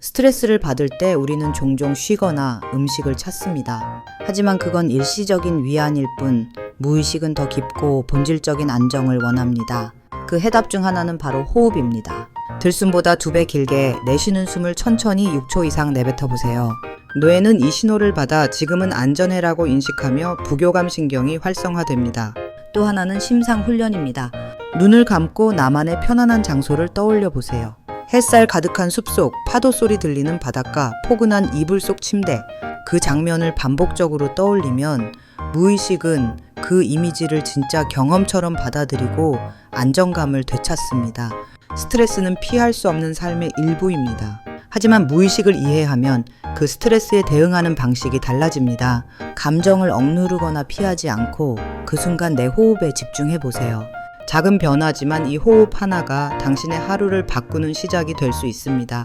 스트레스를 받을 때 우리는 종종 쉬거나 음식을 찾습니다. 하지만 그건 일시적인 위안일 뿐 무의식은 더 깊고 본질적인 안정을 원합니다. 그 해답 중 하나는 바로 호흡입니다. 들숨보다 두 배 길게 내쉬는 숨을 천천히 6초 이상 내뱉어 보세요. 뇌는 이 신호를 받아 지금은 안전해라고 인식하며 부교감 신경이 활성화됩니다. 또 하나는 심상 훈련입니다. 눈을 감고 나만의 편안한 장소를 떠올려 보세요. 햇살 가득한 숲속, 파도 소리 들리는 바닷가, 포근한 이불 속 침대, 그 장면을 반복적으로 떠올리면 무의식은 그 이미지를 진짜 경험처럼 받아들이고 안정감을 되찾습니다. 스트레스는 피할 수 없는 삶의 일부입니다. 하지만 무의식을 이해하면 그 스트레스에 대응하는 방식이 달라집니다. 감정을 억누르거나 피하지 않고 그 순간 내 호흡에 집중해 보세요. 작은 변화지만 이 호흡 하나가 당신의 하루를 바꾸는 시작이 될 수 있습니다.